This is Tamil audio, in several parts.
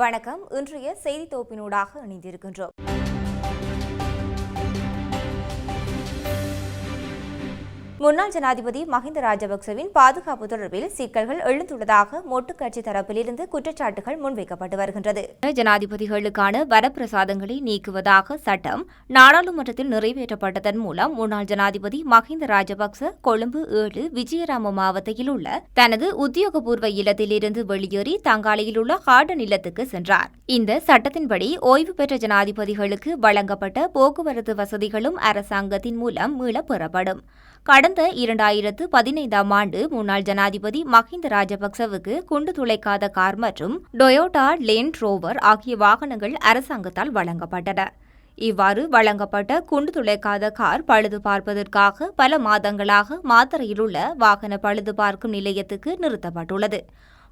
வணக்கம். இன்றைய செய்தி தொகுப்பினூடாக இணைந்திருக்கின்றோம். முன்னாள் ஜனாதிபதி மஹிந்த ராஜபக்சவின் பாதுகாப்பு தொடர்பில் சிக்கல்கள் எழுந்துள்ளதாக மொட்டு கட்சி தரப்பிலிருந்து குற்றச்சாட்டுகள் முன்வைக்கப்பட்டு வருகின்றது. ஜனாதிபதிகளுக்கான வரப்பிரசாதங்களை நீக்குவதாக சட்டம் நாடாளுமன்றத்தில் நிறைவேற்றப்பட்டதன் மூலம் முன்னாள் ஜனாதிபதி மஹிந்த ராஜபக்ச கொழும்பு ஏழு விஜயராம மாவட்டத்தில் உள்ள தனது உத்தியோகபூர்வ இல்லத்திலிருந்து வெளியேறி தங்காலையில் உள்ள ஹார்டன் இல்லத்துக்கு சென்றார். இந்த சட்டத்தின்படி ஓய்வு பெற்ற ஜனாதிபதிகளுக்கு வழங்கப்பட்ட போக்குவரத்து வசதிகளும் அரசாங்கத்தின் மூலம் மீளப் பெறப்படும். கடந்த இரண்டாயிரத்து பதினைந்தாம் ஆண்டு முன்னாள் ஜனாதிபதி மஹிந்த ராஜபக்சவுக்கு குண்டு துளைக்காத கார் மற்றும் டொயோட்டா லேண்ட் ரோவர் ஆகிய வாகனங்கள் அரசாங்கத்தால் வழங்கப்பட்டன. இவ்வாறு வழங்கப்பட்ட குண்டு துளைக்காத கார் பழுது பார்ப்பதற்காக பல மாதங்களாக மாத்திரையிலுள்ள வாகன பழுது பார்க்கும் நிலையத்துக்கு நிறுத்தப்பட்டுள்ளது.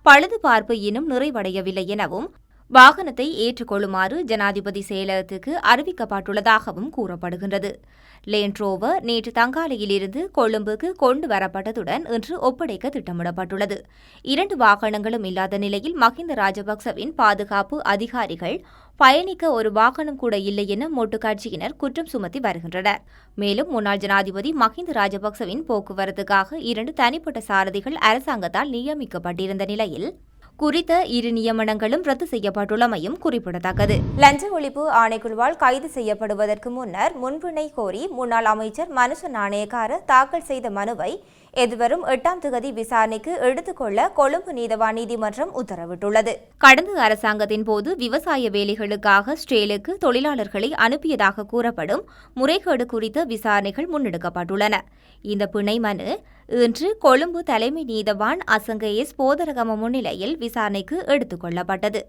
பழுது பார்ப்பு இன்னும் நிறைவடையவில்லை எனவும் வாகனத்தை ஏற்றுக்கொள்ளுமாறு ஜனாதிபதி செயலகத்துக்கு அறிவிக்கப்பட்டுள்ளதாகவும் கூறப்படுகின்றது. லேண்ட்ரோவர் நேற்று தங்காலையிலிருந்து கொழும்புக்கு கொண்டு வரப்பட்டதுடன் இன்று ஒப்படைக்க திட்டமிடப்பட்டுள்ளது. இரண்டு வாகனங்களும் இல்லாத நிலையில் மஹிந்த ராஜபக்சவின் பாதுகாப்பு அதிகாரிகள் பயணிக்க ஒரு வாகனம் கூட இல்லை என மொட்டு கட்சியினர் குற்றம் சுமத்தி வருகின்றனர். மேலும் முன்னாள் ஜனாதிபதி மஹிந்த ராஜபக்சவின் போக்குவரத்துக்காக இரண்டு தனிப்பட்ட சாரதிகள் அரசாங்கத்தால் நியமிக்கப்பட்டிருந்த நிலையில் குறித்த இரு நியமனங்களும் ரத்து செய்யப்பட்டுள்ளமையும் குறிப்பிடத்தக்கது. லஞ்ச ஒழிப்பு ஆணைக்குழுவால் கைது செய்யப்படுவதற்கு முன்னர் முன்பிணை கோரி முன்னாள் அமைச்சர் மனுஷ நாணயக்கார தாக்கல் செய்த மனுவை எதிர்வரும் எட்டாம் திகதி விசாரணைக்கு எடுத்துக்கொள்ள கொழும்பு நீதவான் நீதிமன்றம் உத்தரவிட்டுள்ளது. கடந்த அரசாங்கத்தின் போது விவசாய வேலைகளுக்காக ஸ்ட்ரேலுக்கு தொழிலாளர்களை அனுப்பியதாக கூறப்படும் முறைகேடு குறித்த விசாரணைகள் முன்னெடுக்கப்பட்டுள்ளன. இந்த பிணை மனு இன்று கொழும்பு தலைமை நீதவான் அசங்க எஸ் போதரகம முன்னிலையில் விசாரணைக்கு எடுத்துக் கொள்ளப்பட்டது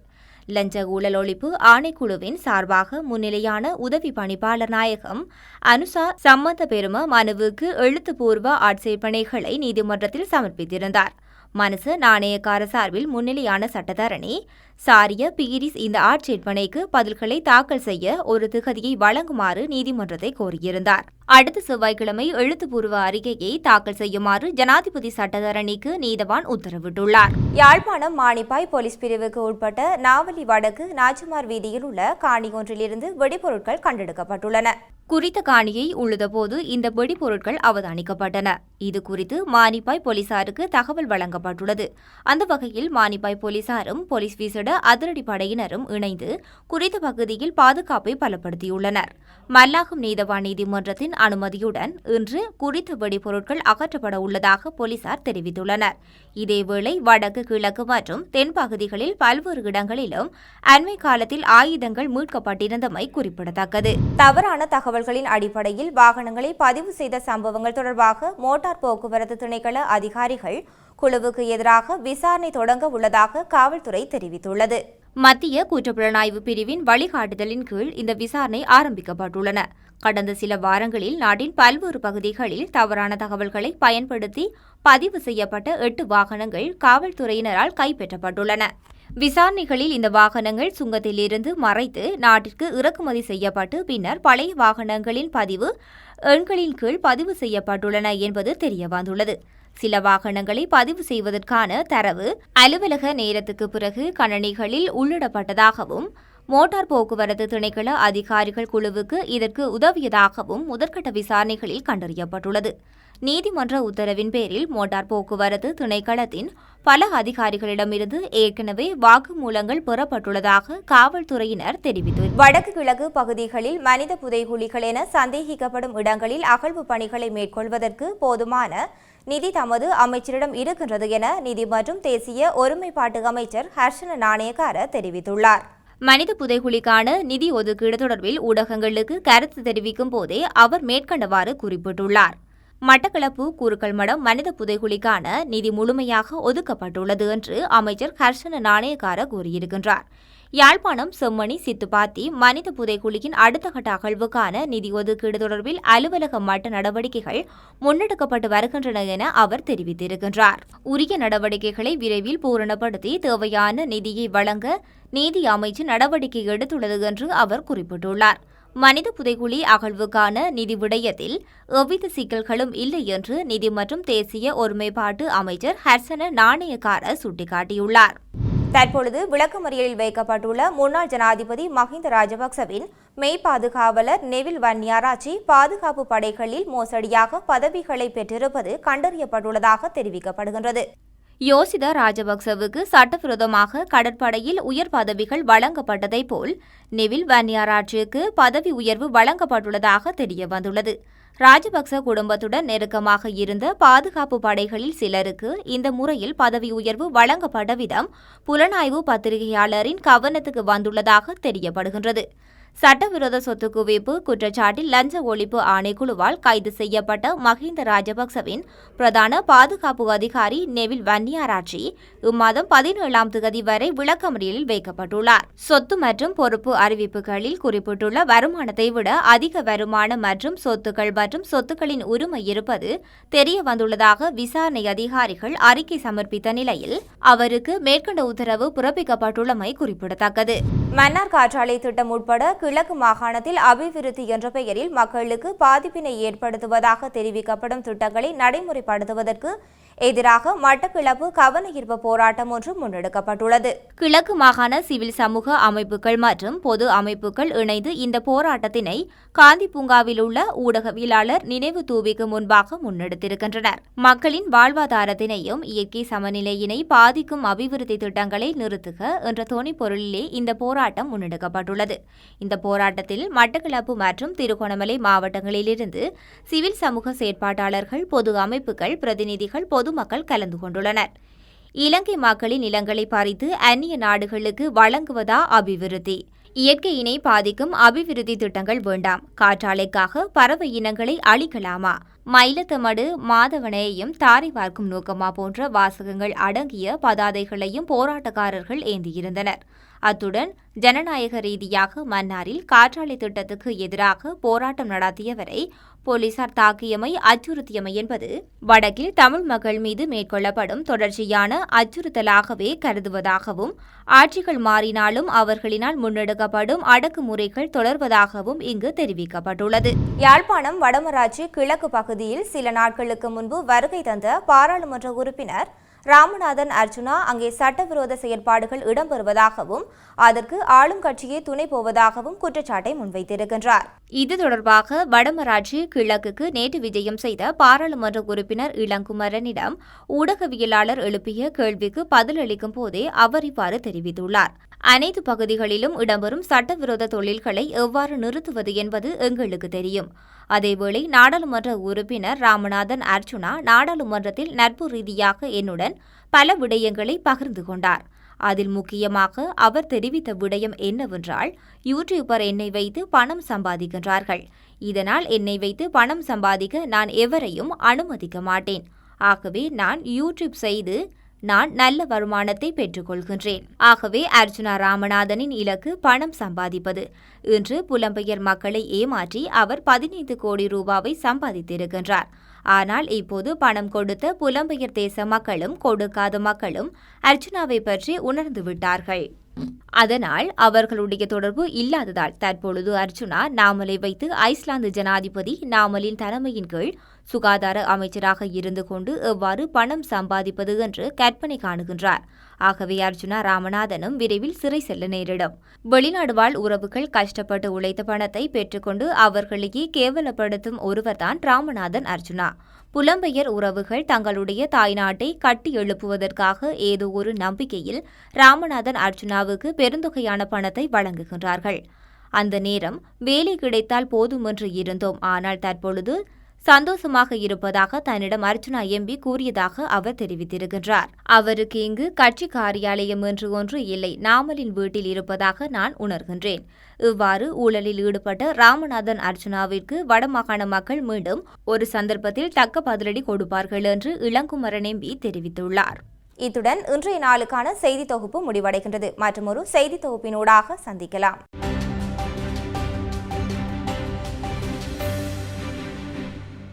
லஞ்ச ஊழல் ஒழிப்பு ஆணைக்குழுவின் சார்பாக முன்னிலையான உதவி பணிப்பாளர் நாயகம் அனுசா சம்மந்த பெரும மனுவுக்கு எழுத்துப்பூர்வ ஆட்சேபனைகளை நீதிமன்றத்தில் சமர்ப்பித்திருந்தார். மனசு நாணயக்கார சார்பில் முன்னிலையான சட்டத்தரணி சாரிய பீரிஸ் இந்த ஆட்சேர்ப்பனைக்கு பதில்களை தாக்கல் செய்ய ஒரு திகதியை வழங்குமாறு நீதிமன்றத்தை கோரியிருந்தார். அடுத்த செவ்வாய்க்கிழமை எழுத்துப்பூர்வ அறிக்கையை தாக்கல் செய்யுமாறு ஜனாதிபதி சட்டத்தரணிக்கு நீதவான் உத்தரவிட்டுள்ளார். யாழ்ப்பாணம் மானிப்பாய் போலீஸ் பிரிவுக்கு உட்பட்ட நாவலி வடக்கு நாச்சுமார் வீதியில் உள்ள காணி ஒன்றிலிருந்து வெடிபொருட்கள் கண்டெடுக்கப்பட்டுள்ளன. குறித்த காணியை உழுதபோது இந்த வெடிபொருட்கள் அவதானிக்கப்பட்டன. இது குறித்து மானிப்பாய் போலீசாருக்கு தகவல் வழங்கப்பட்டுள்ளது. அந்த வகையில் மானிப்பாய் போலீசாரும் போலீஸ் விசேட அதிரடி படையினரும் இணைந்து குறித்த பகுதியில் பாதுகாப்பை பலப்படுத்தியுள்ளனர். மல்லாகம் நீதவான் நீதிமன்றத்தின் அனுமதியுடன் இன்று குறித்த வெடிபொருட்கள் அகற்றப்பட உள்ளதாக போலீசார் தெரிவித்துள்ளனர். இதேவேளை வடக்கு கிழக்கு மற்றும் தென் பகுதிகளில் பல்வேறு இடங்களிலும் அண்மை காலத்தில் ஆயுதங்கள் மீட்கப்பட்டிருந்தமை குறிப்பிடத்தக்கது. தவறான தகவல்களின் அடிப்படையில் வாகனங்களை பதிவு செய்த சம்பவங்கள் தொடர்பாக மோட்டார் போக்குவரத்து திணைக்கள அதிகாரிகள் குழுவுக்கு எதிராக விசாரணை தொடங்க உள்ளதாக காவல்துறை தெரிவித்துள்ளது. மத்திய குற்றப்புலனாய்வு பிரிவின் வழிகாட்டுதலின் கீழ் இந்த விசாரணை ஆரம்பிக்கப்பட்டுள்ளன. கடந்த சில வாரங்களில் நாட்டின் பல்வேறு பகுதிகளில் தவறான தகவல்களை பயன்படுத்தி பதிவு செய்யப்பட்ட எட்டு வாகனங்கள் காவல்துறையினரால் கைப்பற்றப்பட்டுள்ளன. விசாரணைகளில் இந்த வாகனங்கள் சுங்கத்திலிருந்து மறைத்து நாட்டிற்கு இறக்குமதி செய்யப்பட்டு பின்னர் பழைய வாகனங்களின் பதிவு எண்களின் கீழ் பதிவு செய்யப்பட்டுள்ளன என்பது தெரியவந்துள்ளது. சில வாகனங்களை பதிவு செய்வதற்கான தரவு அலுவலக நேரத்துக்கு பிறகு கணனிகளில் உள்ளிடப்பட்டதாகவும் மோட்டார் போக்குவரத்து திணைக்கள அதிகாரிகள் குழுவுக்கு இதற்கு உதவியதாகவும் முதற்கட்ட விசாரணைகளில் கண்டறியப்பட்டுள்ளது. நீதிமன்ற உத்தரவின் பேரில் மோட்டார் போக்குவரத்து திணைக்களத்தின் பல அதிகாரிகளிடமிருந்து ஏற்கனவே வாக்குமூலங்கள் பெறப்பட்டுள்ளதாக காவல்துறையினர் தெரிவித்து. வடக்கு கிழக்கு பகுதிகளில் மனித புதைகுழிகள் என சந்தேகிக்கப்படும் இடங்களில் அகழ்வு பணிகளை மேற்கொள்வதற்கு போதுமான நிதி தமது அமைச்சரிடம் இருக்கின்றது என நிதி மற்றும் தேசிய ஒருமைப்பாட்டு அமைச்சர் ஹர்ஷன நாணயக்கார தெரிவித்துள்ளார். மனித புதைகுழிக்கான நிதி ஒதுக்கீடு தொடர்பில் ஊடகங்களுக்கு கருத்து தெரிவிக்கும் போதே அவர் மேற்கண்டவாறு குறிப்பிட்டுள்ளார். மட்டக்களப்பு கூறுக்கள் மடம் மனித புதைகுழிக்கான நிதி முழுமையாக ஒதுக்கப்பட்டுள்ளது என்று அமைச்சர் ஹர்ஷன நாணயக்கார கூறியிருக்கின்றார். யாழ்ப்பாணம் செம்மணி சித்துப்பாத்தி மனித புதைக்குழியின் அடுத்த கட்ட அகழ்வுக்கான நிதி ஒதுக்கீடு தொடர்பில் அலுவலக மட்ட நடவடிக்கைகள் முன்னெடுக்கப்பட்டு வருகின்றன என அவர் தெரிவித்திருக்கின்றார். உரிய நடவடிக்கைகளை விரைவில் பூரணப்படுத்தி தேவையான நிதியை வழங்க நீதி அமைச்சு நடவடிக்கை எடுத்துள்ளது என்று அவர் குறிப்பிட்டுள்ளார். மனித புதைகுழி அகழ்வுக்கான நிதி விடயத்தில் எவ்வித சிக்கல்களும் இல்லை என்று நிதி மற்றும் தேசிய ஒருமைப்பாட்டு அமைச்சர் ஹர்சன நாணயக்கார சுட்டிக்காட்டியுள்ளார். தற்பொழுது விளக்கமறியலில் வைக்கப்பட்டுள்ள முன்னாள் ஜனாதிபதி மஹிந்த ராஜபக்சவின் மெய் பாதுகாவலர் நெவில் வன்னியாராச்சி பாதுகாப்பு படைகளில் மோசடியாக பதவிகளை பெற்றிருப்பது கண்டறியப்பட்டுள்ளதாக தெரிவிக்கப்படுகின்றது. யோசித ராஜபக்சவுக்கு சட்டவிரோதமாக கடற்படையில் உயர் பதவிகள் வழங்கப்பட்டதைப் போல் நெவில் வன்யாராட்சிக்கு பதவி உயர்வு வழங்கப்பட்டுள்ளதாக தெரியவந்துள்ளது. ராஜபக்ச குடும்பத்துடன் நெருக்கமாக இருந்த பாதுகாப்பு படைகளில் சிலருக்கு இந்த முறையில் பதவி உயர்வு வழங்கப்பட விதம் புலனாய்வு பத்திரிகையாளரின் கவனத்துக்கு வந்துள்ளதாக தெரியப்படுகின்றது. சட்டவிரோத சொத்து குவிப்பு குற்றச்சாட்டில் லஞ்ச ஒழிப்பு ஆணைக்குழுவால் கைது செய்யப்பட்ட மஹிந்த ராஜபக்சவின் பிரதான பாதுகாப்பு அதிகாரி நெவில் வன்னியாராட்சி இம்மாதம் பதினேழாம் தேதி வரை விளக்கமறியலில் வைக்கப்பட்டுள்ளார். சொத்து மற்றும் பொறுப்பு அறிவிப்புகளில் குறிப்பிட்டுள்ள வருமானத்தை விட அதிக வருமானம் மற்றும் சொத்துக்கள் மற்றும் சொத்துக்களின் உரிமை இருப்பது தெரிய வந்துள்ளதாக விசாரணை அதிகாரிகள் அறிக்கை சமர்ப்பித்த நிலையில் அவருக்கு மேற்கண்ட உத்தரவு பிறப்பிக்கப்பட்டுள்ளமை குறிப்பிடத்தக்கது. மன்னார் காற்றாலை திட்டம் உட்பட கிழக்கு மாகாணத்தில் அபிவிருத்தி என்ற பெயரில் மக்களுக்கு பாதிப்பினை ஏற்படுத்துவதாக தெரிவிக்கப்படும் திட்டங்களை நடைமுறைப்படுத்துவதற்கு எதிராக மட்டக்கிளப்பு கவன ஈர்ப்பு போராட்டம் ஒன்று முன்னெடுக்கப்பட்டுள்ளது. கிழக்கு மாகாண சிவில் சமூக அமைப்புகள் மற்றும் பொது அமைப்புகள் இணைந்து இந்த போராட்டத்தினை காந்தி பூங்காவில் உள்ள ஊடகவியலாளர் நினைவு தூவிக்கு முன்பாக முன்னெடுத்திருக்கின்றனர். மக்களின் வாழ்வாதாரத்தினையும் இயற்கை சமநிலையினை பாதிக்கும் அபிவிருத்தி திட்டங்களை நிறுத்துக என்ற தொனி இந்த போராட்டம் முன்னெடுக்கப்பட்டுள்ளது. இந்த போராட்டத்தில் மட்டக்களப்பு மற்றும் திருகோணமலை மாவட்டங்களிலிருந்து சிவில் சமூக செயற்பாட்டாளர்கள் பொது அமைப்புகள் பிரதிநிதிகள் பொதுமக்கள் கலந்து கொண்டுள்ளனர். இலங்கை மக்களின் நிலங்களை பறித்து அந்நிய நாடுகளுக்கு வழங்குவதா அபிவிருத்தி? இயற்கையினை பாதிக்கும் அபிவிருத்தி திட்டங்கள் வேண்டாம். காற்றாலைக்காக பறவை இனங்களை அழிக்கலாமா? மயிலத்தமடு மாதவனையையும் தாரை பார்க்கும் நோக்கமா போன்ற வாசகங்கள் அடங்கிய பதாதைகளையும் போராட்டக்காரர்கள் ஏந்தியிருந்தனர். அத்துடன் ஜனநாயக ரீதியாக மன்னாரில் காற்றாலை திட்டத்துக்கு எதிராக போராட்டம் நடத்தியவரை போலீசார் தாக்கியமை அச்சுறுத்தியமை என்பது வடக்கில் தமிழ் மக்கள் மீது மேற்கொள்ளப்படும் தொடர்ச்சியான அச்சுறுத்தலாகவே கருதுவதாகவும் ஆட்சிகள் மாறினாலும் அவர்களினால் முன்னெடுக்கப்படும் அடக்குமுறைகள் தொடர்வதாகவும் இங்கு தெரிவிக்கப்பட்டுள்ளது. யாழ்ப்பாணம் வடமராட்சி கிழக்கு பகுதியில் சில நாட்களுக்கு முன்பு வருகை தந்த பாராளுமன்ற உறுப்பினர் ராமநாதன் அர்ஜுனா அங்கே சட்டவிரோத செயற்பாடுகள் இடம்பெறுவதாகவும் அதற்கு ஆளும் கட்சியே துணை போவதாகவும் குற்றச்சாட்டை முன்வைத்திருக்கின்றார். இது தொடர்பாக வடமராட்சி கிழக்குக்கு நேற்று விஜயம் செய்த பாராளுமன்ற உறுப்பினர் இளங்குமரனிடம் ஊடகவியலாளர் எழுப்பிய கேள்விக்கு பதிலளிக்கும் போதே அவர் இவ்வாறு தெரிவித்துள்ளார். அனைத்து பகுதிகளிலும் இடம்பெறும் சட்டவிரோத தொழில்களை எவ்வாறு நிறுத்துவது என்பது எங்களுக்கு தெரியும். அதேவேளை நாடாளுமன்ற உறுப்பினர் ராமநாதன் அர்ச்சுனா நாடாளுமன்றத்தில் நட்பு ரீதியாக என்னுடன் பல விடயங்களை பகிர்ந்து கொண்டார். அதில் முக்கியமாக அவர் தெரிவித்த விடயம் என்னவென்றால் யூடியூபர் என்னை வைத்து பணம் சம்பாதிக்கின்றார்கள். இதனால் என்னை வைத்து பணம் சம்பாதிக்க நான் எவரையும் அனுமதிக்க மாட்டேன். ஆகவே நான் யூடியூப் செய்து நான் நல்ல வருமானத்தை பெற்றுக்கொள்கின்றேன். ஆகவே அர்ஜுனா ராமநாதனின் இலக்கு பணம் சம்பாதிப்பது. இன்று புலம்பெயர் மக்களை ஏமாற்றி அவர் பதினைந்து கோடி ரூபாவை சம்பாதித்திருக்கின்றார். ஆனால் இப்போது பணம் கொடுத்த புலம்பெயர் தேச மக்களும் கொடுக்காத மக்களும் அர்ச்சனாவை பற்றி உணர்ந்து விட்டார்கள். அதனால் அவர்களுடைய தொடர்பு இல்லாததால் தற்பொழுது அர்ஜுனா நாமலை வைத்து ஐஸ்லாந்து ஜனாதிபதி நாமலின் தலைமையின் கீழ் சுகாதார அமைச்சராக இருந்து கொண்டு எவ்வாறு பணம் சம்பாதிப்பது என்று கற்பனை காணுகின்றார். ஆகவே அர்ஜுனா ராமநாதனும் விரைவில் சிறை செல்ல நேரிடும். வெளிநாடு வாழ் உறவுகள் கஷ்டப்பட்டு உழைத்த பணத்தை பெற்றுக்கொண்டு அவர்களையே கேவலப்படுத்தும் ஒருவர்தான் ராமநாதன் அர்ஜுனா. புலம்பெயர் உறவுகள் தங்களுடைய தாய்நாட்டை கட்டி எழுப்புவதற்காக ஏதோ ஒரு நம்பிக்கையில் ராமநாதன் அர்ஜுனாவுக்கு பெருந்தொகையான பணத்தை வழங்குகின்றார்கள். அந்த நேரம் வேலை கிடைத்தால் போதுமென்று இருந்தோம். ஆனால் தற்பொழுது சந்தோஷமாக இருப்பதாக தன்னிடம் அர்ஜுனா எம்பி கூறியதாக அவர் தெரிவித்திருக்கின்றார். அவருக்கு இங்கு கட்சி காரியாலயம் என்று ஒன்று இல்லை நாமலின் வீட்டில் இருப்பதாக நான் உணர்கின்றேன். இவ்வாறு ஊழலில் ஈடுபட்ட ராமநாதன் அர்ஜுனாவிற்கு வடமாகாண மக்கள் மீண்டும் ஒரு சந்தர்ப்பத்தில் தக்க பதிலடி கொடுப்பார்கள் என்று இளங்குமரன் எம்பி தெரிவித்துள்ளார். இத்துடன் இன்றைய நாளுக்கான செய்தி தொகுப்பு முடிவடைகின்றது. மற்றும் ஒரு செய்தி தொகுப்பினூடாக சந்திக்கலாம்.